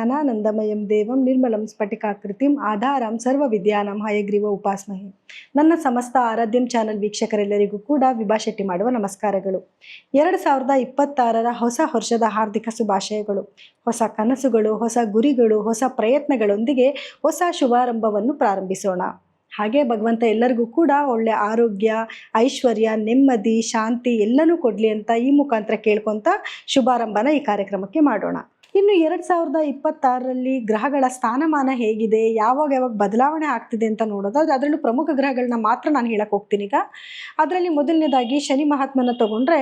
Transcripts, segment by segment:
ಜ್ಞಾನಾನಂದಮಯಂ ದೇವಂ ನಿರ್ಮಲಂ ಸ್ಫಟಿಕಾಕೃತಿಂ ಆಧಾರಂ ಸರ್ವ ವಿದ್ಯಾನಂ ಹಯಗ್ರೀವ ಉಪಾಸ್ಮಹಿ. ನನ್ನ ಸಮಸ್ತ ಆರಾಧ್ಯಂ ಚಾನಲ್ ವೀಕ್ಷಕರೆಲ್ಲರಿಗೂ ಕೂಡ ವಿಭಾ ಶೆಟ್ಟಿ ಮಾಡುವ ನಮಸ್ಕಾರಗಳು. ಎರಡು ಸಾವಿರದ ಇಪ್ಪತ್ತಾರರ ಹೊಸ ವರ್ಷದ ಹಾರ್ದಿಕ ಶುಭಾಶಯಗಳು. ಹೊಸ ಕನಸುಗಳು, ಹೊಸ ಗುರಿಗಳು, ಹೊಸ ಪ್ರಯತ್ನಗಳೊಂದಿಗೆ ಹೊಸ ಶುಭಾರಂಭವನ್ನು ಪ್ರಾರಂಭಿಸೋಣ. ಹಾಗೆ ಭಗವಂತ ಎಲ್ಲರಿಗೂ ಕೂಡ ಒಳ್ಳೆ ಆರೋಗ್ಯ, ಐಶ್ವರ್ಯ, ನೆಮ್ಮದಿ, ಶಾಂತಿ ಎಲ್ಲನೂ ಕೊಡಲಿ ಅಂತ ಈ ಮುಖಾಂತರ ಕೇಳ್ಕೊತ ಶುಭಾರಂಭನ ಈ ಕಾರ್ಯಕ್ರಮಕ್ಕೆ ಮಾಡೋಣ. ಇನ್ನು ಎರಡು ಸಾವಿರದ ಇಪ್ಪತ್ತಾರರಲ್ಲಿ ಗ್ರಹಗಳ ಸ್ಥಾನಮಾನ ಹೇಗಿದೆ, ಯಾವಾಗ ಯಾವಾಗ ಬದಲಾವಣೆ ಆಗ್ತಿದೆ ಅಂತ ನೋಡೋದಾದ್ರೆ ಅದರಲ್ಲೂ ಪ್ರಮುಖ ಗ್ರಹಗಳನ್ನ ಮಾತ್ರ ನಾನು ಹೇಳಕ್ಕೆ ಹೋಗ್ತೀನಿ ಈಗ. ಅದರಲ್ಲಿ ಮೊದಲನೇದಾಗಿ ಶನಿ ಮಹಾತ್ಮನ ತಗೊಂಡ್ರೆ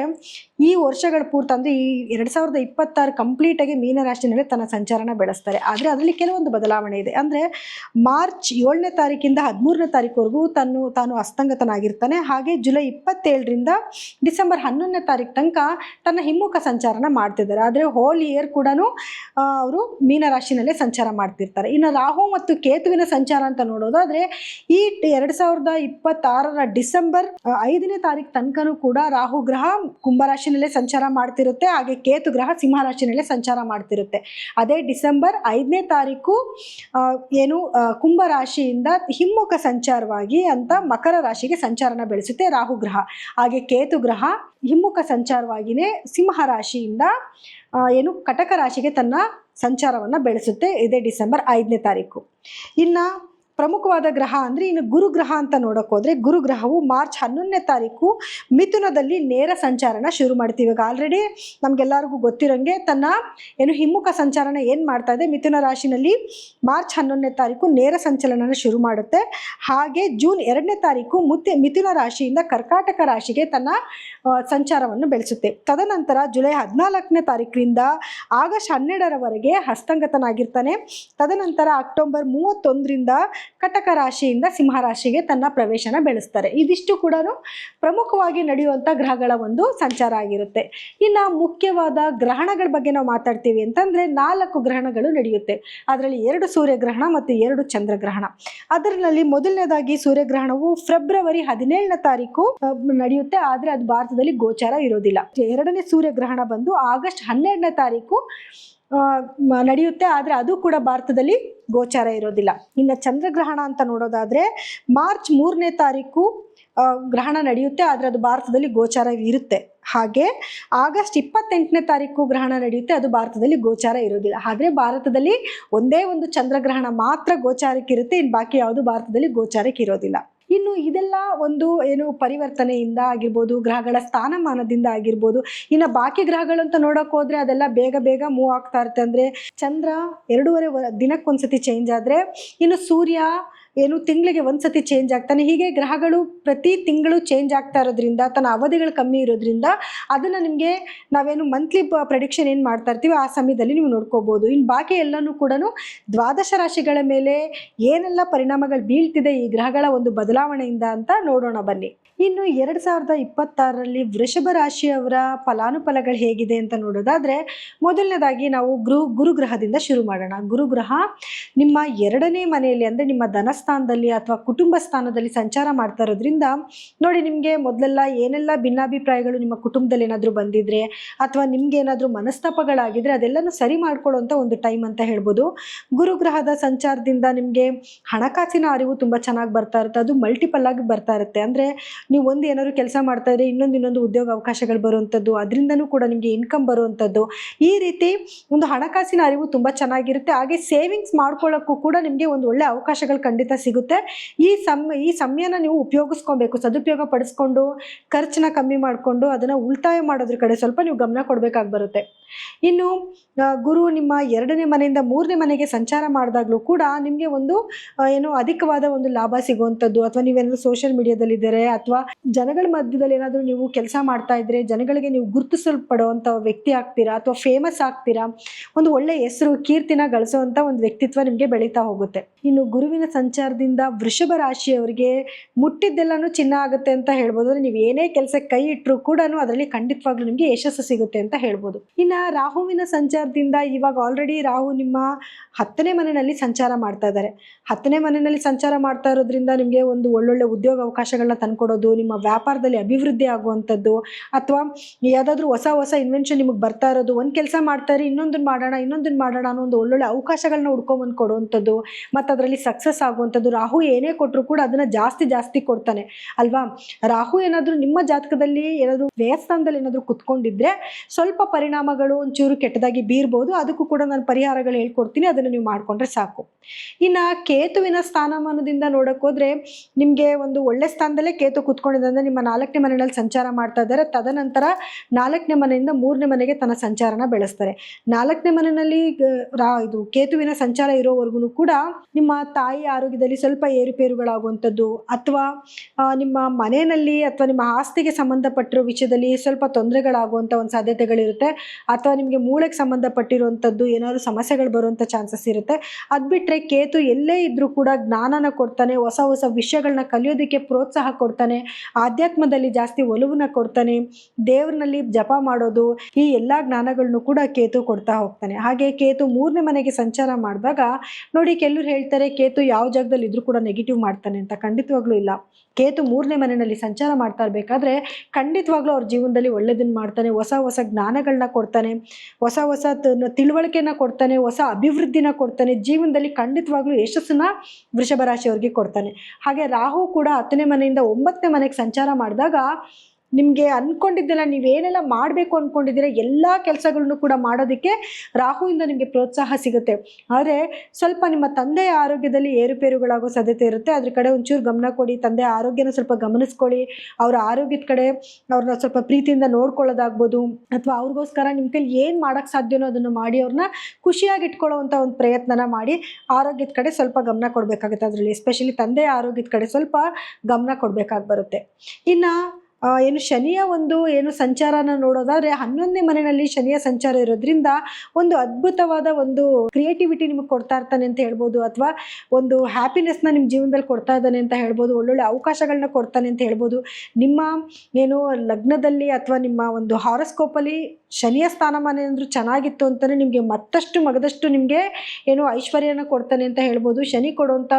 ಈ ವರ್ಷಗಳ ಪೂರ್ತಿ ಅಂದರೆ ಈ ಎರಡು ಸಾವಿರದ ಇಪ್ಪತ್ತಾರು ಕಂಪ್ಲೀಟಾಗಿ ಮೀನರಾಶಿನಲ್ಲಿ ತನ್ನ ಸಂಚಾರನ ಬೆಳೆಸ್ತಾರೆ. ಆದರೆ ಅದರಲ್ಲಿ ಕೆಲವೊಂದು ಬದಲಾವಣೆ ಇದೆ. ಅಂದರೆ ಮಾರ್ಚ್ ಏಳನೇ ತಾರೀಕಿಂದ ಹದಿಮೂರನೇ ತಾರೀಕುವರೆಗೂ ತನ್ನ, ತಾನು ಅಸ್ತಂಗತನಾಗಿರ್ತಾನೆ. ಹಾಗೆ ಜುಲೈ ಇಪ್ಪತ್ತೇಳರಿಂದ ಡಿಸೆಂಬರ್ ಹನ್ನೊಂದನೇ ತಾರೀಕು ತನಕ ತನ್ನ ಹಿಮ್ಮುಖ ಸಂಚಾರನ ಮಾಡ್ತಿದ್ದಾರೆ. ಆದರೆ ಹೋಲ್ ಇಯರ್ ಕೂಡ ಅವರು ಮೀನರಾಶಿನಲ್ಲೇ ಸಂಚಾರ ಮಾಡ್ತಿರ್ತಾರೆ. ಇನ್ನು ರಾಹು ಮತ್ತು ಕೇತುವಿನ ಸಂಚಾರ ಅಂತ ನೋಡೋದಾದ್ರೆ ಈ ಎರಡು ಸಾವಿರದ ಇಪ್ಪತ್ತಾರರ ಡಿಸೆಂಬರ್ ಐದನೇ ತಾರೀಕು ತನಕನೂ ಕೂಡ ರಾಹು ಗ್ರಹ ಕುಂಭರಾಶಿನಲ್ಲೇ ಸಂಚಾರ ಮಾಡ್ತಿರುತ್ತೆ, ಹಾಗೆ ಕೇತು ಗ್ರಹ ಸಿಂಹ ರಾಶಿನಲ್ಲೇ ಸಂಚಾರ ಮಾಡ್ತಿರುತ್ತೆ. ಅದೇ ಡಿಸೆಂಬರ್ ಐದನೇ ತಾರೀಕು ಏನು ಕುಂಭ ರಾಶಿಯಿಂದ ಹಿಮ್ಮುಖ ಸಂಚಾರವಾಗಿ ಅಂತ ಮಕರ ರಾಶಿಗೆ ಸಂಚಾರನ ಬೆಳೆಸುತ್ತೆ ರಾಹು ಗ್ರಹ. ಹಾಗೆ ಕೇತು ಗ್ರಹ ಹಿಮ್ಮುಖ ಸಂಚಾರವಾಗಿಯೇ ಸಿಂಹ ರಾಶಿಯಿಂದ ಏನು ಕಟಕ ರಾಶಿಗೆ ತನ್ನ ಸಂಚಾರವನ್ನು ಬೆಳೆಸುತ್ತೆ ಇದೇ ಡಿಸೆಂಬರ್ ಐದನೇ ತಾರೀಕು. ಇನ್ನು ಪ್ರಮುಖವಾದ ಗ್ರಹ ಅಂದರೆ ಇನ್ನು ಗುರುಗ್ರಹ ಅಂತ ನೋಡೋಕೆ ಹೋದರೆ ಗುರುಗ್ರಹವು ಮಾರ್ಚ್ ಹನ್ನೊಂದನೇ ತಾರೀಕು ಮಿಥುನದಲ್ಲಿ ನೇರ ಸಂಚಾರನ ಶುರು ಮಾಡ್ತೀವಿ. ಈಗ ಆಲ್ರೆಡಿ ನಮಗೆಲ್ಲರಿಗೂ ಗೊತ್ತಿರೋಂಗೆ ತನ್ನ ಏನು ಹಿಮ್ಮುಖ ಸಂಚಾರನ ಏನು ಮಾಡ್ತಾ ಇದೆ? ಮಿಥುನ ರಾಶಿನಲ್ಲಿ ಮಾರ್ಚ್ ಹನ್ನೊಂದನೇ ತಾರೀಕು ನೇರ ಸಂಚಲನನ ಶುರು ಮಾಡುತ್ತೆ. ಹಾಗೆ ಜೂನ್ ಎರಡನೇ ತಾರೀಕು ಮುತ್ತೆ ಮಿಥುನ ರಾಶಿಯಿಂದ ಕರ್ಕಾಟಕ ರಾಶಿಗೆ ತನ್ನ ಸಂಚಾರವನ್ನು ಬೆಳೆಸುತ್ತೆ. ತದನಂತರ ಜುಲೈ ಹದಿನಾಲ್ಕನೇ ತಾರೀಕಿನಿಂದ ಆಗಸ್ಟ್ ಹನ್ನೆರಡರವರೆಗೆ ಹಸ್ತಂಗತನಾಗಿರ್ತಾನೆ. ತದನಂತರ ಅಕ್ಟೋಬರ್ ಮೂವತ್ತೊಂದರಿಂದ ಕಟಕ ರಾಶಿಯಿಂದ ಸಿಂಹ ರಾಶಿಗೆ ತನ್ನ ಪ್ರವೇಶನ ಬೆಳೆಸ್ತಾರೆ. ಇದಿಷ್ಟು ಕೂಡ ಪ್ರಮುಖವಾಗಿ ನಡೆಯುವಂಥ ಗ್ರಹಗಳ ಒಂದು ಸಂಚಾರ ಆಗಿರುತ್ತೆ. ಇನ್ನು ಮುಖ್ಯವಾದ ಗ್ರಹಣಗಳ ಬಗ್ಗೆ ನಾವು ಮಾತಾಡ್ತೀವಿ ಅಂತಂದರೆ ನಾಲ್ಕು ಗ್ರಹಣಗಳು ನಡೆಯುತ್ತೆ. ಅದರಲ್ಲಿ ಎರಡು ಸೂರ್ಯಗ್ರಹಣ ಮತ್ತು ಎರಡು ಚಂದ್ರಗ್ರಹಣ. ಅದರಲ್ಲಿ ಮೊದಲನೇದಾಗಿ ಸೂರ್ಯಗ್ರಹಣವು ಫೆಬ್ರವರಿ ಹದಿನೇಳನೇ ತಾರೀಕು ನಡೆಯುತ್ತೆ. ಆದರೆ ಅದು ಭಾರತದಲ್ಲಿ ಗೋಚಾರ ಇರೋದಿಲ್ಲ. ಎರಡನೇ ಸೂರ್ಯಗ್ರಹಣ ಬಂದು ಆಗಸ್ಟ್ ಹನ್ನೆರಡನೇ ತಾರೀಕು ನಡೆಯುತ್ತೆ, ಆದರೆ ಅದು ಕೂಡ ಭಾರತದಲ್ಲಿ ಗೋಚಾರ ಇರೋದಿಲ್ಲ. ಇನ್ನು ಚಂದ್ರಗ್ರಹಣ ಅಂತ ನೋಡೋದಾದರೆ ಮಾರ್ಚ್ ಮೂರನೇ ತಾರೀಕು ಗ್ರಹಣ ನಡೆಯುತ್ತೆ, ಆದರೆ ಅದು ಭಾರತದಲ್ಲಿ ಗೋಚಾರ ಇರುತ್ತೆ. ಹಾಗೆ ಆಗಸ್ಟ್ ಇಪ್ಪತ್ತೆಂಟನೇ ತಾರೀಕು ಗ್ರಹಣ ನಡೆಯುತ್ತೆ, ಅದು ಭಾರತದಲ್ಲಿ ಗೋಚಾರ ಇರೋದಿಲ್ಲ. ಆದರೆ ಭಾರತದಲ್ಲಿ ಒಂದೇ ಒಂದು ಚಂದ್ರಗ್ರಹಣ ಮಾತ್ರ ಗೋಚಾರಕ್ಕಿರುತ್ತೆ ಇನ್ನು ಬಾಕಿ ಯಾವುದು ಭಾರತದಲ್ಲಿ ಗೋಚಾರಕ್ಕೆ ಇರೋದಿಲ್ಲ. ಇನ್ನು ಇದೆಲ್ಲ ಒಂದು ಏನು ಪರಿವರ್ತನೆಯಿಂದ ಆಗಿರ್ಬೋದು, ಗ್ರಹಗಳ ಸ್ಥಾನಮಾನದಿಂದ ಆಗಿರ್ಬೋದು, ಇನ್ನು ಬಾಕಿ ಗ್ರಹಗಳು ಅಂತ ನೋಡೋಕೆ ಹೋದ್ರೆ ಅದೆಲ್ಲ ಬೇಗ ಬೇಗ ಮೂವ್ ಆಗ್ತಾ ಇರುತ್ತೆ. ಅಂದರೆ ಚಂದ್ರ ಎರಡೂವರೆ ದಿನಕ್ಕೊಂದ್ಸತಿ ಚೇಂಜ್ ಆದರೆ ಇನ್ನು ಸೂರ್ಯ ಏನು ತಿಂಗಳಿಗೆ ಒಂದ್ಸತಿ ಚೇಂಜ್ ಆಗ್ತಾನೆ. ಹೀಗೆ ಗ್ರಹಗಳು ಪ್ರತಿ ತಿಂಗಳು ಚೇಂಜ್ ಆಗ್ತಾ ಇರೋದ್ರಿಂದ, ತನ್ನ ಅವಧಿಗಳು ಕಮ್ಮಿ ಇರೋದ್ರಿಂದ ಅದನ್ನು ನಿಮಗೆ ನಾವೇನು ಮಂತ್ಲಿ ಪ್ರೆಡಿಕ್ಷನ್ ಏನು ಮಾಡ್ತಾ ಇರ್ತೀವಿ ಆ ಸಮಯದಲ್ಲಿ ನೀವು ನೋಡ್ಕೋಬೋದು. ಇನ್ನು ಬಾಕಿ ಎಲ್ಲನೂ ಕೂಡ ದ್ವಾದಶ ರಾಶಿಗಳ ಮೇಲೆ ಏನೆಲ್ಲ ಪರಿಣಾಮಗಳು ಬೀಳ್ತಿದೆ ಈ ಗ್ರಹಗಳ ಒಂದು ಬದಲಾವಣೆಯಿಂದ ಅಂತ ನೋಡೋಣ ಬನ್ನಿ. ಇನ್ನು ಎರಡು ಸಾವಿರದ ಇಪ್ಪತ್ತಾರರಲ್ಲಿ ವೃಷಭ ರಾಶಿಯವರ ಫಲಾನುಫಲಗಳು ಹೇಗಿದೆ ಅಂತ ನೋಡೋದಾದರೆ, ಮೊದಲನೇದಾಗಿ ನಾವು ಗುರು ಗುರುಗ್ರಹದಿಂದ ಶುರು ಮಾಡೋಣ. ಗುರುಗ್ರಹ ನಿಮ್ಮ ಎರಡನೇ ಮನೆಯಲ್ಲಿ ಅಂದರೆ ನಿಮ್ಮ ಧನಸ್ಥಾನದಲ್ಲಿ ಅಥವಾ ಕುಟುಂಬ ಸ್ಥಾನದಲ್ಲಿ ಸಂಚಾರ ಮಾಡ್ತಾ ಇರೋದ್ರಿಂದ, ನೋಡಿ ನಿಮಗೆ ಮೊದಲೆಲ್ಲ ಏನೆಲ್ಲ ಭಿನ್ನಾಭಿಪ್ರಾಯಗಳು ನಿಮ್ಮ ಕುಟುಂಬದಲ್ಲಿ ಏನಾದರೂ ಬಂದಿದ್ರೆ ಅಥವಾ ನಿಮಗೆ ಏನಾದರೂ ಮನಸ್ತಾಪಗಳಾಗಿದ್ರೆ ಅದೆಲ್ಲನೂ ಸರಿ ಮಾಡ್ಕೊಳ್ಳೋಂಥ ಒಂದು ಟೈಮ್ ಅಂತ ಹೇಳ್ಬೋದು. ಗುರುಗ್ರಹದ ಸಂಚಾರದಿಂದ ನಿಮಗೆ ಹಣಕಾಸಿನ ಅರಿವು ತುಂಬ ಚೆನ್ನಾಗಿ ಬರ್ತಾ ಇರುತ್ತೆ. ಅದು ಮಲ್ಟಿಪಲ್ ಆಗಿ ಬರ್ತಾ ಇರುತ್ತೆ. ಅಂದರೆ ನೀವು ಒಂದು ಏನಾದ್ರು ಕೆಲಸ ಮಾಡ್ತಾ ಇದ್ರೆ ಇನ್ನೊಂದು ಇನ್ನೊಂದು ಉದ್ಯೋಗ ಅವಕಾಶಗಳು ಬರುವಂಥದ್ದು ಅದರಿಂದನೂ ಕೂಡ ನಿಮಗೆ ಇನ್ಕಮ್ ಬರುವಂಥದ್ದು ಈ ರೀತಿ ಒಂದು ಹಣಕಾಸಿನ ಅರಿವು ತುಂಬ ಚೆನ್ನಾಗಿರುತ್ತೆ. ಹಾಗೆ ಸೇವಿಂಗ್ಸ್ ಮಾಡ್ಕೊಳ್ಳೋಕ್ಕೂ ಕೂಡ ನಿಮಗೆ ಒಂದು ಒಳ್ಳೆ ಅವಕಾಶಗಳು ಖಂಡಿತ ಸಿಗುತ್ತೆ. ಈ ಸಮ, ಈ ಸಮಯನ ನೀವು ಉಪಯೋಗಿಸ್ಕೊಬೇಕು. ಸದುಪಯೋಗ ಪಡಿಸ್ಕೊಂಡು, ಖರ್ಚನ್ನ ಕಮ್ಮಿ ಮಾಡಿಕೊಂಡು, ಅದನ್ನು ಉಳಿತಾಯ ಮಾಡೋದ್ರ ಕಡೆ ಸ್ವಲ್ಪ ನೀವು ಗಮನ ಕೊಡಬೇಕಾಗಿ ಬರುತ್ತೆ. ಇನ್ನು ಗುರು ನಿಮ್ಮ ಎರಡನೇ ಮನೆಯಿಂದ ಮೂರನೇ ಮನೆಗೆ ಸಂಚಾರ ಮಾಡಿದಾಗಲೂ ಕೂಡ ನಿಮಗೆ ಒಂದು ಏನು ಅಧಿಕವಾದ ಒಂದು ಲಾಭ ಸಿಗುವಂಥದ್ದು ಅಥವಾ ನೀವೇನಾದ್ರು ಸೋಷಿಯಲ್ ಮೀಡಿಯಾದಲ್ಲಿದ್ದರೆ ಅಥವಾ ಜನಗಳ ಮಧ್ಯದಲ್ಲಿ ಏನಾದರೂ ನೀವು ಕೆಲಸ ಮಾಡ್ತಾ ಇದ್ರೆ ಜನಗಳಿಗೆ ನೀವು ಗುರುತಿಸಲ್ಪಡುವಂಥ ವ್ಯಕ್ತಿ ಆಗ್ತೀರಾ ಅಥವಾ ಫೇಮಸ್ ಆಗ್ತೀರಾ? ಒಂದು ಒಳ್ಳೆ ಹೆಸರು, ಕೀರ್ತಿನ ಗಳಿಸುವಂಥ ಒಂದು ವ್ಯಕ್ತಿತ್ವ ನಿಮಗೆ ಬೆಳೀತಾ ಹೋಗುತ್ತೆ. ಇನ್ನು ಗುರುವಿನ ಸಂಚಾರದಿಂದ ವೃಷಭ ರಾಶಿಯವರಿಗೆ ಮುಟ್ಟಿದ್ದೆಲ್ಲನೂ ಚಿನ್ನ ಆಗುತ್ತೆ ಅಂತ ಹೇಳ್ಬೋದು. ಅಂದ್ರೆ ನೀವು ಏನೇ ಕೆಲಸಕ್ಕೆ ಕೈ ಇಟ್ಟರು ಕೂಡ ಅದರಲ್ಲಿ ಖಂಡಿತವಾಗ್ಲೂ ನಿಮಗೆ ಯಶಸ್ಸು ಸಿಗುತ್ತೆ ಅಂತ ಹೇಳ್ಬೋದು. ಇನ್ನು ರಾಹುವಿನ ಸಂಚಾರದಿಂದ ಇವಾಗ ಆಲ್ರೆಡಿ ರಾಹು ನಿಮ್ಮ ಹತ್ತನೇ ಮನೆಯಲ್ಲಿ ಸಂಚಾರ ಮಾಡ್ತಾ ಇದ್ದಾರೆ. ಹತ್ತನೇ ಮನೆಯಲ್ಲಿ ಸಂಚಾರ ಮಾಡ್ತಾ ಇರೋದ್ರಿಂದ ನಿಮಗೆ ಒಂದು ಒಳ್ಳೊಳ್ಳೆ ಉದ್ಯೋಗ ಅವಕಾಶಗಳನ್ನ ತಂದ್ಕೊಡೋದು ನಿಮ್ಮ ವ್ಯಾಪಾರದಲ್ಲಿ ಅಭಿವೃದ್ಧಿ ಆಗುವಂಥದ್ದು ಅಥವಾ ಯಾವುದಾದ್ರೂ ಹೊಸ ಹೊಸ ಇನ್ವೆನ್ಷನ್ ನಿಮಗೆ ಬರ್ತಾ ಇರೋದು, ಒಂದು ಕೆಲಸ ಮಾಡ್ತಾರೆ ಇನ್ನೊಂದನ್ನು ಮಾಡೋಣ ಇನ್ನೊಂದನ್ನು ಮಾಡೋಣ ಅನ್ನೋ ಒಂದು ಒಳ್ಳೊಳ್ಳೆ ಅವಕಾಶಗಳನ್ನ ಹುಡ್ಕೊಂಬಂದು ಕೊಡುವಂಥದ್ದು, ಮತ್ತು ಅದರಲ್ಲಿ ಸಕ್ಸಸ್ ಆಗುವಂಥದ್ದು. ರಾಹು ಏನೇ ಕೊಟ್ಟರು ಕೂಡ ಅದನ್ನು ಜಾಸ್ತಿ ಜಾಸ್ತಿ ಕೊಡ್ತಾನೆ, ಅಲ್ವಾ? ರಾಹು ಏನಾದರೂ ನಿಮ್ಮ ಜಾತಕದಲ್ಲಿ ಏನಾದರೂ ದೇವಸ್ಥಾನದಲ್ಲಿ ಏನಾದರೂ ಕುತ್ಕೊಂಡಿದ್ರೆ ಸ್ವಲ್ಪ ಪರಿಣಾಮಗಳು ಒಂಚೂರು ಕೆಟ್ಟದಾಗಿ ಬೀರ್ಬೋದು, ಅದಕ್ಕೂ ಕೂಡ ನಾನು ಪರಿಹಾರಗಳು ಹೇಳ್ಕೊಡ್ತೀನಿ, ಅದನ್ನು ನೀವು ಮಾಡಿಕೊಂಡ್ರೆ ಸಾಕು. ಇನ್ನು ಕೇತುವಿನ ಸ್ಥಾನಮಾನದಿಂದ ನೋಡೋಕ್ಕೋದ್ರೆ ನಿಮಗೆ ಒಂದು ಒಳ್ಳೆ ಸ್ಥಾನದಲ್ಲೇ ಕೇತು ಅಂದರೆ ನಿಮ್ಮ ನಾಲ್ಕನೇ ಮನೆಯಲ್ಲಿ ಸಂಚಾರ ಮಾಡ್ತಾ ಇದ್ದಾರೆ. ತದನಂತರ ನಾಲ್ಕನೇ ಮನೆಯಿಂದ ಮೂರನೇ ಮನೆಗೆ ತನ್ನ ಸಂಚಾರನ ಬೆಳೆಸ್ತಾರೆ. ನಾಲ್ಕನೇ ಮನೆಯಲ್ಲಿ ಇದು ಕೇತುವಿನ ಸಂಚಾರ ಇರೋವರೆಗೂ ಕೂಡ ನಿಮ್ಮ ತಾಯಿ ಆರೋಗ್ಯದಲ್ಲಿ ಸ್ವಲ್ಪ ಏರುಪೇರುಗಳಾಗುವಂಥದ್ದು, ಅಥವಾ ನಿಮ್ಮ ಮನೆಯಲ್ಲಿ ಅಥವಾ ನಿಮ್ಮ ಆಸ್ತಿಗೆ ಸಂಬಂಧಪಟ್ಟಿರೋ ವಿಷಯದಲ್ಲಿ ಸ್ವಲ್ಪ ತೊಂದರೆಗಳಾಗುವಂಥ ಒಂದು ಸಾಧ್ಯತೆಗಳಿರುತ್ತೆ. ಅಥವಾ ನಿಮಗೆ ಮೂಳೆಗೆ ಸಂಬಂಧಪಟ್ಟಿರುವಂಥದ್ದು ಏನಾದರೂ ಸಮಸ್ಯೆಗಳು ಬರುವಂಥ ಚಾನ್ಸಸ್ ಇರುತ್ತೆ. ಅದು ಬಿಟ್ಟರೆ ಕೇತು ಎಲ್ಲೇ ಇದ್ದರೂ ಕೂಡ ಜ್ಞಾನನ ಕೊಡ್ತಾನೆ, ಹೊಸ ಹೊಸ ವಿಷಯಗಳನ್ನ ಕಲಿಯೋದಕ್ಕೆ ಪ್ರೋತ್ಸಾಹ ಕೊಡ್ತಾನೆ ಆಧ್ಯಾತ್ಮದಲ್ಲಿ ಜಾಸ್ತಿ ಒಲವನ್ನ ಕೊಡ್ತಾನೆ, ದೇವ್ರನಲ್ಲಿ ಜಪ ಮಾಡೋದು, ಈ ಎಲ್ಲ ಜ್ಞಾನಗಳನ್ನು ಕೂಡ ಕೇತು ಕೊಡ್ತಾ ಹೋಗ್ತಾನೆ. ಹಾಗೆ ಕೇತು ಮೂರನೇ ಮನೆಗೆ ಸಂಚಾರ ಮಾಡಿದಾಗ ನೋಡಿ ಕೆಲವ್ರು ಹೇಳ್ತಾರೆ, ಕೇತು ಯಾವ ಜಾಗದಲ್ಲಿ ಇದ್ರೂ ಕೂಡ ನೆಗೆಟಿವ್ ಮಾಡ್ತಾನೆ ಅಂತ ಖಂಡಿತವಾಗ್ಲೂ ಇಲ್ಲ. ಕೇತು ಮೂರನೇ ಮನೆಯಲ್ಲಿ ಸಂಚಾರ ಮಾಡ್ತಾ ಇರಬೇಕಾದ್ರೆ ಖಂಡಿತವಾಗ್ಲೂ ಅವ್ರ ಜೀವನದಲ್ಲಿ ಒಳ್ಳೇದನ್ನು ಮಾಡ್ತಾನೆ, ಹೊಸ ಹೊಸ ಜ್ಞಾನಗಳನ್ನ ಕೊಡ್ತಾನೆ, ಹೊಸ ಹೊಸ ತಿಳುವಳಿಕೆನ ಕೊಡ್ತಾನೆ, ಹೊಸ ಅಭಿವೃದ್ಧಿನ ಕೊಡ್ತಾನೆ, ಜೀವನದಲ್ಲಿ ಖಂಡಿತವಾಗ್ಲೂ ಯಶಸ್ಸನ್ನ ವೃಷಭ ರಾಶಿಯವ್ರಿಗೆ ಕೊಡ್ತಾನೆ. ಹಾಗೆ ರಾಹು ಕೂಡ ಹತ್ತನೇ ಮನೆಯಿಂದ ಒಂಬತ್ತನೇ ಮನೆಗೆ ಸಂಚಾರ ಮಾಡಿದಾಗ ನಿಮಗೆ ಅಂದ್ಕೊಂಡಿದ್ದೆಲ್ಲ ನೀವೇನೆಲ್ಲ ಮಾಡಬೇಕು ಅಂದ್ಕೊಂಡಿದ್ದೀರ ಎಲ್ಲ ಕೆಲಸಗಳನ್ನು ಕೂಡ ಮಾಡೋದಕ್ಕೆ ರಾಹುವಿಂದ ನಿಮಗೆ ಪ್ರೋತ್ಸಾಹ ಸಿಗುತ್ತೆ. ಆದರೆ ಸ್ವಲ್ಪ ನಿಮ್ಮ ತಂದೆಯ ಆರೋಗ್ಯದಲ್ಲಿ ಏರುಪೇರುಗಳಾಗೋ ಸಾಧ್ಯತೆ ಇರುತ್ತೆ. ಅದ್ರ ಕಡೆ ಒಂಚೂರು ಗಮನ ಕೊಡಿ. ತಂದೆಯ ಆರೋಗ್ಯನ ಸ್ವಲ್ಪ ಗಮನಿಸ್ಕೊಳ್ಳಿ. ಅವರ ಆರೋಗ್ಯದ ಕಡೆ ಅವ್ರನ್ನ ಸ್ವಲ್ಪ ಪ್ರೀತಿಯಿಂದ ನೋಡ್ಕೊಳ್ಳೋದಾಗ್ಬೋದು. ಅಥವಾ ಅವ್ರಿಗೋಸ್ಕರ ನಿಮ್ಮ ಕೈಲಿ ಏನು ಮಾಡೋಕ್ಕೆ ಸಾಧ್ಯನೋ ಅದನ್ನು ಮಾಡಿ ಅವ್ರನ್ನ ಖುಷಿಯಾಗಿ ಇಟ್ಕೊಳ್ಳೋವಂಥ ಒಂದು ಪ್ರಯತ್ನನ ಮಾಡಿ ಆರೋಗ್ಯದ ಕಡೆ ಸ್ವಲ್ಪ ಗಮನ ಕೊಡಬೇಕಾಗುತ್ತೆ. ಅದರಲ್ಲಿ ಎಸ್ಪೆಷಲಿ ತಂದೆಯ ಆರೋಗ್ಯದ ಕಡೆ ಸ್ವಲ್ಪ ಗಮನ ಕೊಡಬೇಕಾಗಿ ಬರುತ್ತೆ. ಇನ್ನು ಏನು ಶನಿಯ ಒಂದು ಏನು ಸಂಚಾರನ ನೋಡೋದಾದ್ರೆ ಹನ್ನೊಂದನೇ ಮನೆಯಲ್ಲಿ ಶನಿಯ ಸಂಚಾರ ಇರೋದ್ರಿಂದ ಒಂದು ಅದ್ಭುತವಾದ ಒಂದು ಕ್ರಿಯೇಟಿವಿಟಿ ನಿಮಗೆ ಕೊಡ್ತಾ ಇರ್ತಾನೆ ಅಂತ ಹೇಳ್ಬೋದು, ಅಥವಾ ಒಂದು ಹ್ಯಾಪಿನೆಸ್ನ ನಿಮ್ಮ ಜೀವನದಲ್ಲಿ ಕೊಡ್ತಾ ಇದ್ದಾನೆ ಅಂತ ಹೇಳ್ಬೋದು, ಒಳ್ಳೊಳ್ಳೆ ಅವಕಾಶಗಳನ್ನ ಕೊಡ್ತಾನೆ ಅಂತ ಹೇಳ್ಬೋದು. ನಿಮ್ಮ ಏನು ಲಗ್ನದಲ್ಲಿ ಅಥವಾ ನಿಮ್ಮ ಒಂದು ಹಾರಸ್ಕೋಪಲ್ಲಿ ಶನಿಯ ಸ್ಥಾನಮಾನ ಏನಾದರೂ ಚೆನ್ನಾಗಿತ್ತು ಅಂತಲೇ ನಿಮಗೆ ಮತ್ತಷ್ಟು ಮಗದಷ್ಟು ನಿಮಗೆ ಏನು ಐಶ್ವರ್ಯನ ಕೊಡ್ತಾನೆ ಅಂತ ಹೇಳ್ಬೋದು. ಶನಿ ಕೊಡುವಂಥ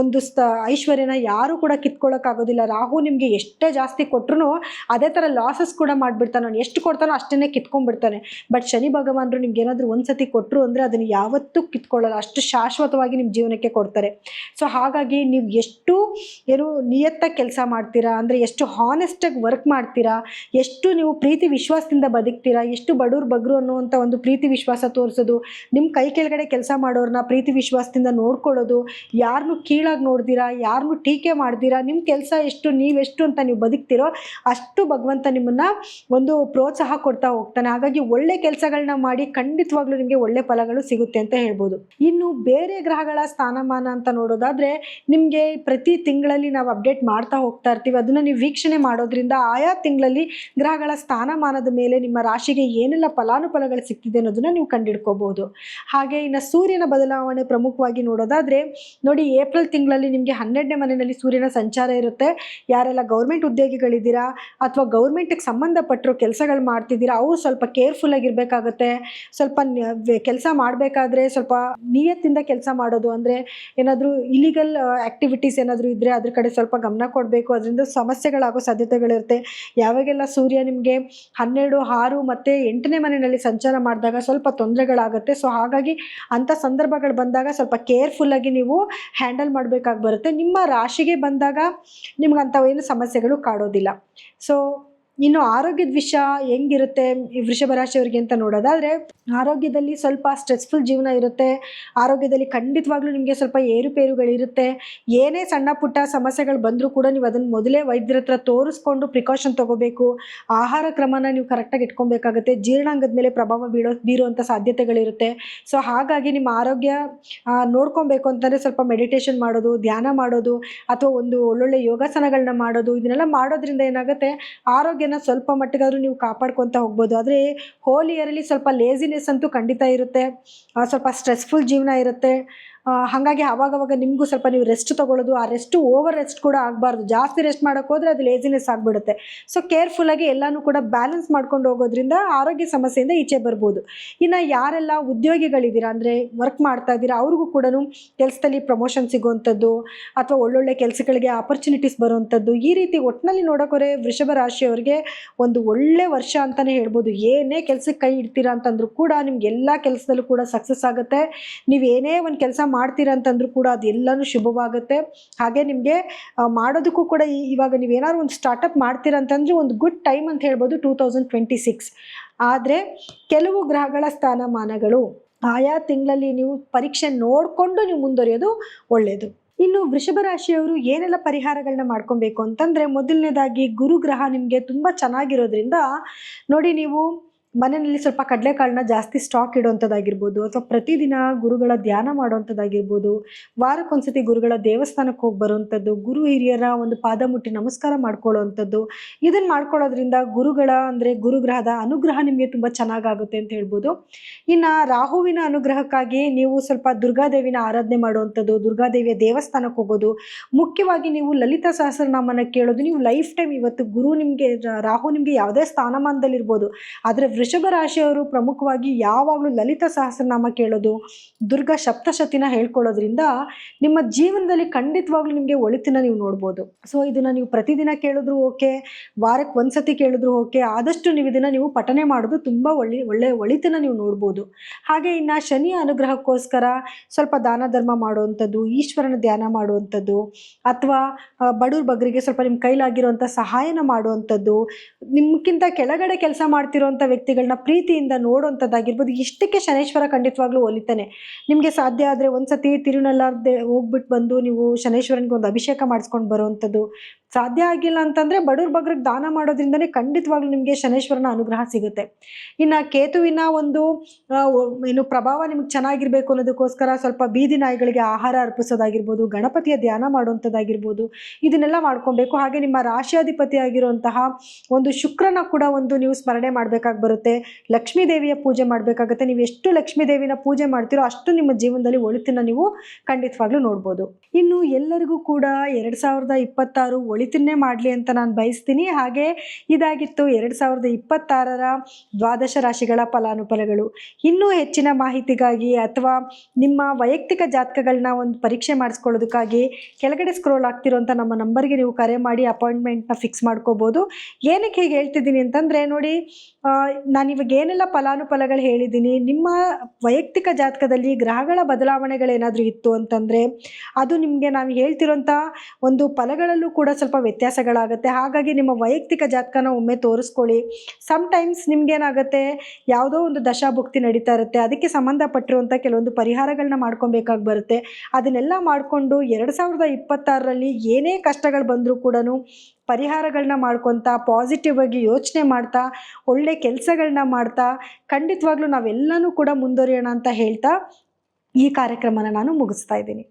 ಒಂದು ಸ್ಥ ಐಶ್ವರ್ಯನ ಯಾರೂ ಕೂಡ ಕಿತ್ಕೊಳ್ಳೋಕ್ಕಾಗೋದಿಲ್ಲ ರಾಹು ನಿಮಗೆ ಎಷ್ಟೇ ಜಾಸ್ತಿ ಕೊಟ್ಟರು ಅದೇ ಥರ ಲಾಸಸ್ ಕೂಡ ಮಾಡಿಬಿಡ್ತಾನೆ. ಅವ್ನು ಎಷ್ಟು ಕೊಡ್ತಾನೋ ಅಷ್ಟನ್ನೇ ಕಿತ್ಕೊಂಡ್ಬಿಡ್ತಾನೆ. ಬಟ್ ಶನಿ ಭಗವಾನರು ನಿಮ್ಗೆ ಏನಾದರೂ ಒಂದ್ಸತಿ ಕೊಟ್ಟರು ಅಂದರೆ ಅದನ್ನು ಯಾವತ್ತೂ ಕಿತ್ಕೊಳ್ಳಲ್ಲ. ಅಷ್ಟು ಶಾಶ್ವತವಾಗಿ ನಿಮ್ಮ ಜೀವನಕ್ಕೆ ಕೊಡ್ತಾರೆ. ಸೊ ಹಾಗಾಗಿ ನೀವು ಎಷ್ಟು ಏನು ನಿಯತ್ತಾಗಿ ಕೆಲಸ ಮಾಡ್ತೀರಾ, ಅಂದರೆ ಎಷ್ಟು ಹಾನೆಸ್ಟಾಗಿ ವರ್ಕ್ ಮಾಡ್ತೀರಾ, ಎಷ್ಟು ನೀವು ಪ್ರೀತಿ ವಿಶ್ವಾಸದಿಂದ ಬದುಕ್ತೀರಾ, ಎಷ್ಟು ಬಡವ್ರು ಬಗ್ರು ಅನ್ನುವಂಥ ಒಂದು ಪ್ರೀತಿ ವಿಶ್ವಾಸ ತೋರಿಸೋದು ನಿಮ್ಮ ಕೈ ಕೆಳಗಡೆ ಕೆಲಸ ಮಾಡೋರನ್ನ ಪ್ರೀತಿ ವಿಶ್ವಾಸದಿಂದ ನೋಡ್ಕೊಳ್ಳೋದು ಯಾರನ್ನು ಕೀಳಾಗಿ ನೋಡ್ದಿರಾ ಯಾರನ್ನು ಟೀಕೆ ಮಾಡ್ದಿರಾ ನಿಮ್ಮ ಕೆಲಸ ಎಷ್ಟು, ನೀವೆಷ್ಟು ಅಂತ ನೀವು ಬದುಕ್ತಿರೋ ಅಷ್ಟು ಭಗವಂತ ನಿಮ್ಮನ್ನ ಒಂದು ಪ್ರೋತ್ಸಾಹ ಕೊಡ್ತಾ ಹೋಗ್ತಾನೆ. ಹಾಗಾಗಿ ಒಳ್ಳೆ ಕೆಲಸಗಳನ್ನ ಮಾಡಿ ಖಂಡಿತವಾಗ್ಲೂ ನಿಮಗೆ ಒಳ್ಳೆ ಫಲಗಳು ಸಿಗುತ್ತೆ ಅಂತ ಹೇಳ್ಬೋದು. ಇನ್ನು ಬೇರೆ ಗ್ರಹಗಳ ಸ್ಥಾನಮಾನ ಅಂತ ನೋಡೋದಾದ್ರೆ ನಿಮಗೆ ಪ್ರತಿ ತಿಂಗಳಲ್ಲಿ ನಾವು ಅಪ್ಡೇಟ್ ಮಾಡ್ತಾ ಹೋಗ್ತಾ ಇರ್ತೀವಿ. ಅದನ್ನು ನೀವು ವೀಕ್ಷಣೆ ಮಾಡೋದ್ರಿಂದ ಆಯಾ ತಿಂಗಳಲ್ಲಿ ಗ್ರಹಗಳ ಸ್ಥಾನಮಾನದ ಮೇಲೆ ನಿಮ್ಮ ರಾಶಿಗೆ ಏನೆಲ್ಲ ಫಲಾನುಫಲಗಳು ಸಿಗ್ತಿದೆ ಅನ್ನೋದನ್ನು ನೀವು ಕಂಡಿಡ್ಕೋಬಹುದು. ಹಾಗೆ ಇನ್ನು ಸೂರ್ಯನ ಬದಲಾವಣೆ ಪ್ರಮುಖವಾಗಿ ನೋಡೋದಾದ್ರೆ ನೋಡಿ ಏಪ್ರಿಲ್ ತಿಂಗಳಲ್ಲಿ ನಿಮಗೆ ಹನ್ನೆರಡನೇ ಮನೆಯಲ್ಲಿ ಸೂರ್ಯನ ಸಂಚಾರ ಇರುತ್ತೆ. ಯಾರೆಲ್ಲ ಗೌರ್ಮೆಂಟ್ ಉದ್ಯೋಗಿಗಳಿದ್ದೀರಾ ಅಥವಾ ಗೌರ್ಮೆಂಟಿಗೆ ಸಂಬಂಧಪಟ್ಟರು ಕೆಲಸಗಳು ಮಾಡ್ತಿದ್ದೀರಾ? ಅವು ಸ್ವಲ್ಪ ಕೇರ್ಫುಲ್ ಆಗಿರಬೇಕಾಗತ್ತೆ. ಸ್ವಲ್ಪ ಕೆಲಸ ಮಾಡಬೇಕಾದ್ರೆ ಸ್ವಲ್ಪ ನಿಯತ್ತಿಂದ ಕೆಲಸ ಮಾಡೋದು. ಅಂದರೆ ಏನಾದರೂ ಇಲಿಗಲ್ ಆ್ಯಕ್ಟಿವಿಟೀಸ್ ಏನಾದರೂ ಇದ್ದರೆ ಅದ್ರ ಕಡೆ ಸ್ವಲ್ಪ ಗಮನ ಕೊಡಬೇಕು. ಅದರಿಂದ ಸಮಸ್ಯೆಗಳಾಗೋ ಸಾಧ್ಯತೆಗಳಿರುತ್ತೆ. ಯಾವಾಗೆಲ್ಲ ಸೂರ್ಯ ನಿಮಗೆ ಹನ್ನೆರಡು, ಆರು ಮತ್ತು ಎಂಟನೇ ಮನೆಯಲ್ಲಿ ಸಂಚಾರ ಮಾಡಿದಾಗ ಸ್ವಲ್ಪ ತೊಂದರೆಗಳಾಗುತ್ತೆ. ಸೊ ಹಾಗಾಗಿ ಅಂಥ ಸಂದರ್ಭಗಳು ಬಂದಾಗ ಸ್ವಲ್ಪ ಕೇರ್ಫುಲ್ಲಾಗಿ ನೀವು ಹ್ಯಾಂಡಲ್ ಮಾಡಬೇಕಾಗಿ ಬರುತ್ತೆ. ನಿಮ್ಮ ರಾಶಿಗೆ ಬಂದಾಗ ನಿಮ್ಗೆ ಅಂಥವೇನು ಸಮಸ್ಯೆಗಳು ಕಾಡೋದಿಲ್ಲ. ಸೊ ಇನ್ನು ಆರೋಗ್ಯದ ವಿಷಯ ಹೆಂಗಿರುತ್ತೆ ವೃಷಭ ರಾಶಿಯವರಿಗೆ ಅಂತ ನೋಡೋದಾದರೆ, ಆರೋಗ್ಯದಲ್ಲಿ ಸ್ವಲ್ಪ ಸ್ಟ್ರೆಸ್ಫುಲ್ ಜೀವನ ಇರುತ್ತೆ. ಆರೋಗ್ಯದಲ್ಲಿ ಖಂಡಿತವಾಗ್ಲೂ ನಿಮಗೆ ಸ್ವಲ್ಪ ಏರುಪೇರುಗಳಿರುತ್ತೆ. ಏನೇ ಸಣ್ಣ ಪುಟ್ಟ ಸಮಸ್ಯೆಗಳು ಬಂದರೂ ಕೂಡ ನೀವು ಅದನ್ನು ಮೊದಲೇ ವೈದ್ಯರ ಹತ್ರ ತೋರಿಸ್ಕೊಂಡು ಪ್ರಿಕಾಷನ್ ತೊಗೋಬೇಕು. ಆಹಾರ ಕ್ರಮನ ನೀವು ಕರೆಕ್ಟಾಗಿ ಇಟ್ಕೊಬೇಕಾಗುತ್ತೆ. ಜೀರ್ಣಾಂಗದ ಮೇಲೆ ಪ್ರಭಾವ ಬೀಳೋ ಬೀರುವಂಥ ಸಾಧ್ಯತೆಗಳಿರುತ್ತೆ. ಸೊ ಹಾಗಾಗಿ ನಿಮ್ಮ ಆರೋಗ್ಯ ನೋಡ್ಕೊಬೇಕು ಅಂತಂದರೆ ಸ್ವಲ್ಪ ಮೆಡಿಟೇಷನ್ ಮಾಡೋದು, ಧ್ಯಾನ ಮಾಡೋದು, ಅಥವಾ ಒಂದು ಒಳ್ಳೊಳ್ಳೆ ಯೋಗಾಸನಗಳನ್ನ ಮಾಡೋದು, ಇದನ್ನೆಲ್ಲ ಮಾಡೋದ್ರಿಂದ ಏನಾಗುತ್ತೆ ಆರೋಗ್ಯನ ಸ್ವಲ್ಪ ಮಟ್ಟಿಗಾದರೂ ನೀವು ಕಾಪಾಡ್ಕೊತ ಹೋಗ್ಬೋದು. ಆದರೆ ಹೋಲ್ ಇಯರಲ್ಲಿ ಸ್ವಲ್ಪ ಲೇಸಿನೆಸ್ ಅಂತೂ ಖಂಡಿತ ಇರುತ್ತೆ. ಸ್ವಲ್ಪ ಸ್ಟ್ರೆಸ್ಫುಲ್ ಜೀವನ ಇರುತ್ತೆ. ಹಾಗಾಗಿ ಆವಾಗವಾಗ ನಿಮಗೂ ಸ್ವಲ್ಪ ನೀವು ರೆಸ್ಟ್ ತಗೊಳ್ಳೋದು, ಆ ರೆಸ್ಟ್ ಓವರ್ ರೆಸ್ಟ್ ಕೂಡ ಆಗಬಾರ್ದು. ಜಾಸ್ತಿ ರೆಸ್ಟ್ ಮಾಡೋಕೆ ಹೋದರೆ ಅದು ಲೇಸಿನೆಸ್ ಆಗಿಬಿಡುತ್ತೆ. ಸೊ ಕೇರ್ಫುಲ್ಲಾಗಿ ಎಲ್ಲನೂ ಕೂಡ ಬ್ಯಾಲೆನ್ಸ್ ಮಾಡ್ಕೊಂಡು ಹೋಗೋದ್ರಿಂದ ಆರೋಗ್ಯ ಸಮಸ್ಯೆಯಿಂದ ಈಚೆ ಬರ್ಬೋದು. ಇನ್ನು ಯಾರೆಲ್ಲ ಉದ್ಯೋಗಿಗಳಿದ್ದೀರಾ, ಅಂದರೆ ವರ್ಕ್ ಮಾಡ್ತಾ ಇದ್ದೀರಾ, ಅವ್ರಿಗೂ ಕೂಡ ಕೆಲಸದಲ್ಲಿ ಪ್ರಮೋಷನ್ ಸಿಗುವಂಥದ್ದು, ಅಥವಾ ಒಳ್ಳೊಳ್ಳೆ ಕೆಲಸಗಳಿಗೆ ಆಪರ್ಚುನಿಟೀಸ್ ಬರುವಂಥದ್ದು, ಈ ರೀತಿ ಒಟ್ಟಿನಲ್ಲಿ ನೋಡೋಕೋರೆ ವೃಷಭ ರಾಶಿಯವ್ರಿಗೆ ಒಂದು ಒಳ್ಳೆ ವರ್ಷ ಅಂತಲೇ ಹೇಳ್ಬೋದು. ಏನೇ ಕೆಲಸಕ್ಕೆ ಕೈ ಇಡ್ತೀರಾ ಅಂತಂದ್ರೂ ಕೂಡ ನಿಮ್ಗೆ ಎಲ್ಲ ಕೆಲಸದಲ್ಲೂ ಕೂಡ ಸಕ್ಸಸ್ ಆಗುತ್ತೆ. ನೀವು ಏನೇ ಒಂದು ಕೆಲಸ ಮಾಡ್ತೀರಾ ಅಂತಂದ್ರೂ ಕೂಡ ಅದೆಲ್ಲನೂ ಶುಭವಾಗುತ್ತೆ. ಹಾಗೆ ನಿಮಗೆ ಮಾಡೋದಕ್ಕೂ ಕೂಡ ಇವಾಗ ನೀವು ಏನಾದ್ರು ಒಂದು ಸ್ಟಾರ್ಟಪ್ ಮಾಡ್ತೀರಾ ಅಂತಂದ್ರೆ ಒಂದು ಗುಡ್ ಟೈಮ್ ಅಂತ ಹೇಳ್ಬೋದು ಟೂ ತೌಸಂಡ್ ಆದರೆ ಕೆಲವು ಗ್ರಹಗಳ ಸ್ಥಾನಮಾನಗಳು ಆಯಾ ತಿಂಗಳಲ್ಲಿ ನೀವು ಪರೀಕ್ಷೆ ನೋಡಿಕೊಂಡು ನೀವು ಮುಂದುವರಿಯೋದು ಒಳ್ಳೆಯದು ಇನ್ನು ವೃಷಭ ರಾಶಿಯವರು ಏನೆಲ್ಲ ಪರಿಹಾರಗಳನ್ನ ಮಾಡ್ಕೊಬೇಕು ಅಂತಂದರೆ ಮೊದಲನೇದಾಗಿ ಗುರುಗ್ರಹ ನಿಮಗೆ ತುಂಬ ಚೆನ್ನಾಗಿರೋದ್ರಿಂದ ನೋಡಿ ನೀವು ಮನೆಯಲ್ಲಿ ಸ್ವಲ್ಪ ಕಡಲೆಕಾಳನ್ನ ಜಾಸ್ತಿ ಸ್ಟಾಕ್ ಇಡುವಂಥದ್ದಾಗಿರ್ಬೋದು ಅಥವಾ ಪ್ರತಿದಿನ ಗುರುಗಳ ಧ್ಯಾನ ಮಾಡುವಂಥದ್ದಾಗಿರ್ಬೋದು ವಾರಕ್ಕೊಂದ್ಸತಿ ಗುರುಗಳ ದೇವಸ್ಥಾನಕ್ಕೆ ಹೋಗಿ ಬರುವಂಥದ್ದು ಗುರು ಹಿರಿಯರ ಒಂದು ಪಾದ ಮುಟ್ಟಿ ನಮಸ್ಕಾರ ಮಾಡ್ಕೊಳ್ಳೋವಂಥದ್ದು ಇದನ್ನು ಮಾಡ್ಕೊಳ್ಳೋದ್ರಿಂದ ಗುರುಗಳ ಅಂದರೆ ಗುರುಗ್ರಹದ ಅನುಗ್ರಹ ನಿಮಗೆ ತುಂಬ ಚೆನ್ನಾಗಾಗುತ್ತೆ ಅಂತ ಹೇಳ್ಬೋದು. ಇನ್ನು ರಾಹುವಿನ ಅನುಗ್ರಹಕ್ಕಾಗಿ ನೀವು ಸ್ವಲ್ಪ ದುರ್ಗಾದೇವಿನ ಆರಾಧನೆ ಮಾಡುವಂಥದ್ದು ದುರ್ಗಾದೇವಿಯ ದೇವಸ್ಥಾನಕ್ಕೆ ಹೋಗೋದು, ಮುಖ್ಯವಾಗಿ ನೀವು ಲಲಿತಾ ಸಹಸ್ರನಾಮನ ಕೇಳೋದು, ನೀವು ಲೈಫ್ ಟೈಮ್ ಇವತ್ತು ಗುರು ನಿಮಗೆ, ರಾಹು ನಿಮಗೆ ಯಾವುದೇ ಸ್ಥಾನಮಾನದಲ್ಲಿರ್ಬೋದು, ಆದರೆ ವೃಷಭ ರಾಶಿಯವರು ಪ್ರಮುಖವಾಗಿ ಯಾವಾಗಲೂ ಲಲಿತ ಸಹಸ್ರನಾಮ ಕೇಳೋದು, ದುರ್ಗಾ ಸಪ್ತಶತಿನ ಹೇಳ್ಕೊಳ್ಳೋದ್ರಿಂದ ನಿಮ್ಮ ಜೀವನದಲ್ಲಿ ಖಂಡಿತವಾಗ್ಲೂ ನಿಮಗೆ ಒಳಿತನ್ನ ನೀವು ನೋಡ್ಬೋದು. ಸೊ ಇದನ್ನು ನೀವು ಪ್ರತಿದಿನ ಕೇಳಿದ್ರು ಓಕೆ ವಾರಕ್ಕೆ ಒಂದ್ಸತಿ ಕೇಳಿದ್ರು ಓಕೆ, ಆದಷ್ಟು ನೀವು ಇದನ್ನು ನೀವು ಪಠನೆ ಮಾಡೋದು ತುಂಬ ಒಳ್ಳೆ ಒಳ್ಳೆಯ ಒಳಿತನ್ನ ನೀವು ನೋಡ್ಬೋದು. ಹಾಗೆ ಇನ್ನು ಶನಿಯ ಅನುಗ್ರಹಕ್ಕೋಸ್ಕರ ಸ್ವಲ್ಪ ದಾನ ಧರ್ಮ ಮಾಡುವಂಥದ್ದು, ಈಶ್ವರನ ಧ್ಯಾನ ಮಾಡುವಂಥದ್ದು, ಅಥವಾ ಬಡವ್ರ ಬಗ್ರಿಗೆ ಸ್ವಲ್ಪ ನಿಮ್ಮ ಕೈಲಾಗಿರುವಂಥ ಸಹಾಯನ ಮಾಡುವಂಥದ್ದು ನಿಮ್ಗಿಂತ ಕೆಳಗಡೆ ಕೆಲಸ ಮಾಡ್ತಿರೋಂಥ ವ್ಯಕ್ತಿಗಳನ್ನ ಪ್ರೀತಿಯಿಂದ ನೋಡುವಂಥದ್ದಾಗಿರ್ಬೋದು ಇಷ್ಟಕ್ಕೆ ಶನೇಶ್ವರ ಖಂಡಿತವಾಗ್ಲೂ ಒಲಿತಾನೆ. ನಿಮಗೆ ಸಾಧ್ಯ ಆದರೆ ಒಂದ್ಸತಿ ತಿರುನಲ್ಲಾರ್ದೆ ಹೋಗ್ಬಿಟ್ಟು ಬಂದು ನೀವು ಶನೇಶ್ವರನಿಗೆ ಒಂದು ಅಭಿಷೇಕ ಮಾಡಿಸ್ಕೊಂಡು ಬರುವಂಥದ್ದು ಸಾಧ್ಯ ಆಗಿಲ್ಲ ಅಂತಂದರೆ ಬಡವ್ರ ಬಗ್ರಿಗೆ ದಾನ ಮಾಡೋದ್ರಿಂದನೇ ಖಂಡಿತವಾಗ್ಲೂ ನಿಮಗೆ ಶನೇಶ್ವರನ ಅನುಗ್ರಹ ಸಿಗುತ್ತೆ. ಇನ್ನು ಕೇತುವಿನ ಒಂದು ಏನು ಪ್ರಭಾವ ನಿಮ್ಗೆ ಚೆನ್ನಾಗಿರ್ಬೇಕು ಅನ್ನೋದಕ್ಕೋಸ್ಕರ ಸ್ವಲ್ಪ ಬೀದಿ ನಾಯಿಗಳಿಗೆ ಆಹಾರ ಅರ್ಪಿಸೋದಾಗಿರ್ಬೋದು, ಗಣಪತಿಯ ಧ್ಯಾನ ಮಾಡುವಂಥದ್ದಾಗಿರ್ಬೋದು, ಇದನ್ನೆಲ್ಲ ಮಾಡ್ಕೊಬೇಕು. ಹಾಗೆ ನಿಮ್ಮ ರಾಶಿಯಾಧಿಪತಿ ಆಗಿರುವಂತಹ ಒಂದು ಶುಕ್ರನ ಕೂಡ ಒಂದು ನೀವು ಸ್ಮರಣೆ ಮಾಡಬೇಕಾಗಿ ಬರುತ್ತೆ. ಲಕ್ಷ್ಮೀ ದೇವಿಯ ಪೂಜೆ ಮಾಡಬೇಕಾಗುತ್ತೆ. ನೀವು ಎಷ್ಟು ಲಕ್ಷ್ಮೀ ದೇವಿನ ಪೂಜೆ ಮಾಡ್ತೀರೋ ಅಷ್ಟು ನಿಮ್ಮ ಜೀವನದಲ್ಲಿ ಒಳಿತನ್ನ ನೀವು ಖಂಡಿತವಾಗ್ಲೂ ನೋಡ್ಬೋದು. ಇನ್ನು ಎಲ್ಲರಿಗೂ ಕೂಡ ಎರಡು ಸಾವಿರದ ಇಪ್ಪತ್ತಾರು ಒಳಿತನ್ನೇ ಮಾಡಲಿ ಅಂತ ನಾನು ಬಯಸ್ತೀನಿ. ಹಾಗೆ ಇದಾಗಿತ್ತು ಎರಡು ಸಾವಿರದ ಇಪ್ಪತ್ತಾರರ ದ್ವಾದಶ ರಾಶಿಗಳ ಫಲಾನುಫಲಗಳು. ಇನ್ನೂ ಹೆಚ್ಚಿನ ಮಾಹಿತಿಗಾಗಿ ಅಥವಾ ನಿಮ್ಮ ವೈಯಕ್ತಿಕ ಜಾತಕಗಳನ್ನ ಒಂದು ಪರೀಕ್ಷೆ ಮಾಡಿಸ್ಕೊಳ್ಳೋದಕ್ಕಾಗಿ ಕೆಳಗಡೆ ಸ್ಕ್ರೋಲ್ ಆಗ್ತಿರೋಂಥ ನಮ್ಮ ನಂಬರ್ಗೆ ನೀವು ಕರೆ ಮಾಡಿ ಅಪಾಯಿಂಟ್ಮೆಂಟ್ನ ಫಿಕ್ಸ್ ಮಾಡ್ಕೋಬೋದು. ಏನಕ್ಕೆ ಹೀಗೆ ಹೇಳ್ತಿದ್ದೀನಿ ಅಂತಂದರೆ ನೋಡಿ ನಾನು ಇವಾಗ ಏನೆಲ್ಲ ಫಲಾನುಫಲಗಳು ಹೇಳಿದ್ದೀನಿ. ನಿಮ್ಮ ವೈಯಕ್ತಿಕ ಜಾತಕದಲ್ಲಿ ಗ್ರಹಗಳ ಬದಲಾವಣೆಗಳೇನಾದರೂ ಇತ್ತು ಅಂತಂದರೆ, ಅದು ನಿಮಗೆ ನಾನು ಹೇಳ್ತಿರೋಂಥ ಒಂದು ಫಲಗಳಲ್ಲೂ ಕೂಡ ಸ್ವಲ್ಪ ವ್ಯತ್ಯಾಸಗಳಾಗುತ್ತೆ. ಹಾಗಾಗಿ ನಿಮ್ಮ ವೈಯಕ್ತಿಕ ಜಾತಕನ ಒಮ್ಮೆ ತೋರಿಸ್ಕೊಳ್ಳಿ. ಸಮ್ಟೈಮ್ಸ್ ನಿಮ್ಗೇನಾಗುತ್ತೆ, ಯಾವುದೋ ಒಂದು ದಶಾಭುಕ್ತಿ ನಡೀತಾ ಇರುತ್ತೆ, ಅದಕ್ಕೆ ಸಂಬಂಧಪಟ್ಟಿರುವಂಥ ಕೆಲವೊಂದು ಪರಿಹಾರಗಳನ್ನ ಮಾಡ್ಕೊಬೇಕಾಗಿ ಬರುತ್ತೆ. ಅದನ್ನೆಲ್ಲ ಮಾಡಿಕೊಂಡು ಎರಡು ಸಾವಿರದ ಇಪ್ಪತ್ತಾರರಲ್ಲಿ ಏನೇ ಕಷ್ಟಗಳು ಬಂದರೂ ಕೂಡ ಪರಿಹಾರಗಳನ್ನ ಮಾಡ್ಕೊತಾ ಪಾಸಿಟಿವ್ ಆಗಿ ಯೋಚನೆ ಮಾಡ್ತಾ, ಒಳ್ಳೆ ಕೆಲಸಗಳನ್ನ ಮಾಡ್ತಾ, ಖಂಡಿತವಾಗ್ಲೂ ನಾವೆಲ್ಲನೂ ಕೂಡ ಮುಂದುವರಿಯೋಣ ಅಂತ ಹೇಳ್ತಾ ಈ ಕಾರ್ಯಕ್ರಮನ ನಾನು ಮುಗಿಸ್ತಾ ಇದ್ದೀನಿ.